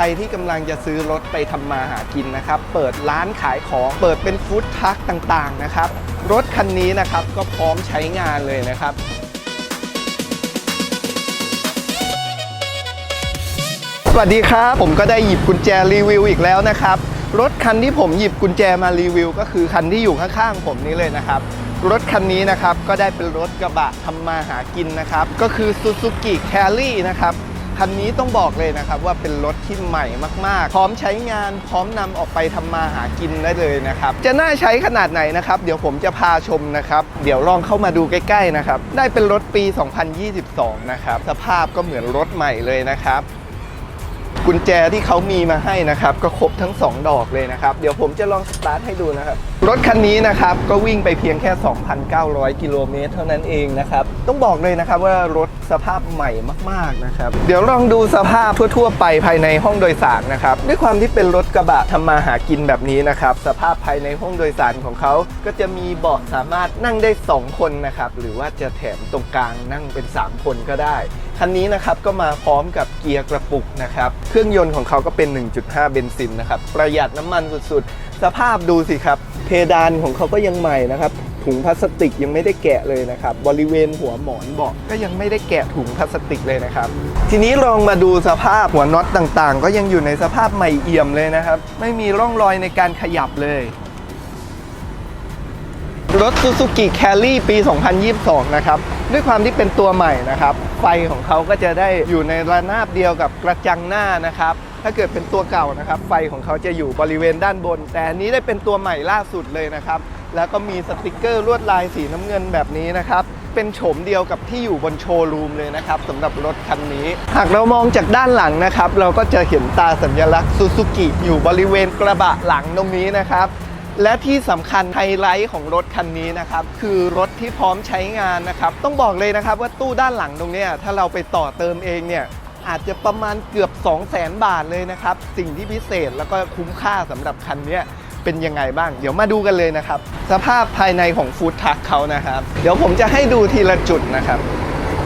รที่กำลังจะซื้อรถไปทำมาหากินนะครับ เปิดร้านขายของเปิดเป็นฟู้ดทัคต่างๆนะครับ รถคันนี้นะครับก็พร้อมใช้งานเลยนะครับสวัสดีครับ ผมก็ได้หยิบกุญแจรีวิวอีกแล้วนะครับ รถคันที่ผมหยิบกุญแจมารีวิว ก็คือคันที่อยู่ข้างๆผมนี้เลยนะครับ รถคันนี้นะครับก็ได้เป็นรถกระบะทำมาหากินนะครับ ก็คือ Suzuki Carry นะครับ คันนี้ต้องบอกเลยนะครับว่าเป็นรถที่ใหม่มากๆ พร้อมใช้งานพร้อมนำออกไปทำมาหากินได้เลยนะครับ จะน่าใช้ขนาดไหนนะครับ เดี๋ยวผมจะพาชมนะครับ เดี๋ยวลองเข้ามาดูใกล้ๆนะครับ ได้เป็นรถปี 2022 นะครับ สภาพก็เหมือนรถใหม่เลยนะครับ กุญแจที่เขามีมาให้นะครับ ก็ครบทั้ง 2 ดอกเลยนะครับ เดี๋ยวผมจะลองสตาร์ทให้ดูนะครับ รถคันนี้นะครับ ก็วิ่งไปเพียงแค่ 2,900 กิโลเมตรเท่านั้นเองนะครับ ต้องบอกเลยนะครับว่ารถสภาพใหม่มากๆนะครับ เดี๋ยวลองดูสภาพทั่วๆไปภายในห้องโดยสารนะครับ ด้วยความที่เป็นรถกระบะทำมาหากินแบบนี้นะครับ สภาพภายในห้องโดยสารของเขาก็จะมีเบาะสามารถนั่งได้ 2 คนนะครับหรือว่าจะแถมตรงกลางนั่งเป็น 3 คนก็ได้ คันนี้นะครับก็มาพร้อมกับเกียร์กระปุกนะครับเครื่องยนต์ของเขาก็เป็น 1.5 เบนซินนะครับประหยัดน้ำมันสุดๆ สภาพดูสิครับ เพดานของเขาก็ยังใหม่นะครับถุงพลาสติกยังไม่ได้แกะเลยนะครับ บริเวณหัวหมอนเบาะก็ยังไม่ได้แกะถุงพลาสติกเลยนะครับ ทีนี้ลองมาดูสภาพหัวน็อตต่างๆ ก็ยังอยู่ในสภาพใหม่เอี่ยมเลยนะครับ ไม่มีร่องรอยในการขยับเลยรถ Suzuki Carry ปี 2022 นะครับ ด้วยความที่เป็นตัวใหม่นะครับ ไฟของเขาก็จะได้อยู่ในระนาบเดียวกับกระจังหน้านะครับ ถ้าเกิดเป็นตัวเก่านะครับ ไฟของเขาจะอยู่บริเวณด้านบน แต่อันนี้ได้เป็นตัวใหม่ล่าสุดเลยนะครับ แล้วก็มีสติกเกอร์ลวดลายสีน้ำเงินแบบนี้นะครับ เป็นโฉมเดียวกับที่อยู่บนโชว์รูมเลยนะครับสำหรับรถคันนี้ หากเรามองจากด้านหลังนะครับ เราก็จะเห็นตาสัญลักษณ์ซูซูกิอยู่บริเวณกระบะหลังตรงนี้นะครับ และที่สำคัญไฮไลท์ของรถคันนี้นะครับ คือรถที่พร้อมใช้งานนะครับ ต้องบอกเลยนะครับว่าตู้ด้านหลังตรงนี้ถ้าเราไปต่อเติมเองเนี่ยอาจจะประมาณเกือบ 2 0 0 0 0 0 บาทเลยนะครับ สิ่งที่พิเศษแล้วก็คุ้มค่าสำหรับคันนี้เป็นยังไงบ้าง เดี๋ยวมาดูกันเลยนะครับ สภาพภายในของฟู้ดทัคเขานะครับ เดี๋ยวผมจะให้ดูทีละจุดนะครับ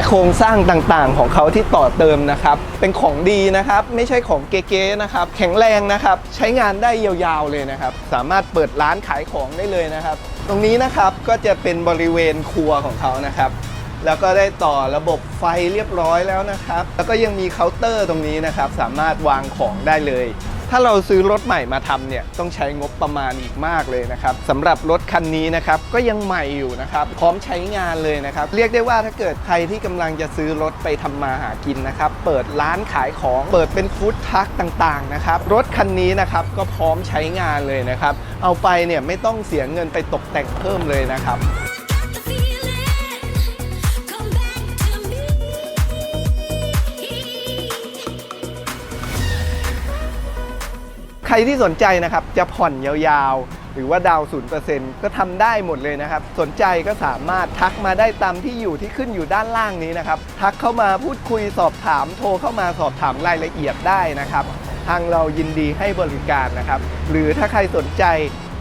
โครงสร้างต่างๆ ของเขาที่ต่อเติมนะครับ เป็นของดีนะครับ ไม่ใช่ของเก๊ๆนะครับ แข็งแรงนะครับ ใช้งานได้ยาวๆเลยนะครับ สามารถเปิดร้านขายของได้เลยนะครับ ตรงนี้นะครับก็จะเป็นบริเวณครัวของเขานะครับ แล้วก็ได้ต่อระบบไฟเรียบร้อยแล้วนะครับ แล้วก็ยังมีเคาน์เตอร์ตรงนี้นะครับ สามารถวางของได้เลย ถ้าเราซื้อรถใหม่มาทำเนี่ยต้องใช้งบประมาณอีกมากเลยนะครับสำหรับรถคันนี้นะครับก็ยังใหม่อยู่นะครับพร้อมใช้งานเลยนะครับ เรียกได้ว่าถ้าเกิดใครที่กำลังจะซื้อรถไปทำมาหากินนะครับ เปิดร้านขายของเปิดเป็นฟู้ดทัคต่างๆนะครับรถคันนี้นะครับก็พร้อมใช้งานเลยนะครับ เอาไปเนี่ยไม่ต้องเสียเงินไปตกแต่งเพิ่มเลยนะครับ ใครที่สนใจนะครับจะผ่อนยาวๆ หรือว่าดาวศูนย์เปอร์เซ็นต์ก็ทำได้หมดเลยนะครับ สนใจก็สามารถทักมาได้ตามที่อยู่ที่ขึ้นอยู่ด้านล่างนี้นะครับ ทักเข้ามาพูดคุยสอบถาม โทรเข้ามาสอบถามรายละเอียดได้นะครับ ทางเรายินดีให้บริการนะครับ หรือถ้าใครสนใจ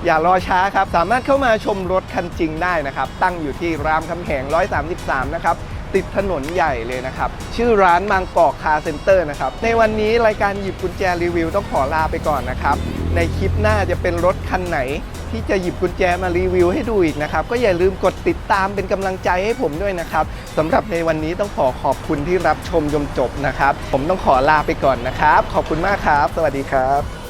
อย่ารอช้าครับ สามารถเข้ามาชมรถคันจริงได้นะครับ ตั้งอยู่ที่รามคำแหง 133 นะครับ ติดถนนใหญ่เลยนะครับ ชื่อร้านบางกอกคาร์เซ็นเตอร์นะครับ ในวันนี้รายการหยิบกุญแจรีวิวต้องขอลาไปก่อนนะครับ ในคลิปหน้าจะเป็นรถคันไหน ที่จะหยิบกุญแจมารีวิวให้ดูอีกนะครับ ก็อย่าลืมกดติดตามเป็นกำลังใจให้ผมด้วยนะครับสำหรับในวันนี้ต้องขอขอบคุณที่รับชมจนจบนะครับ ผมต้องขอลาไปก่อนนะครับ ขอบคุณมากครับ สวัสดีครับ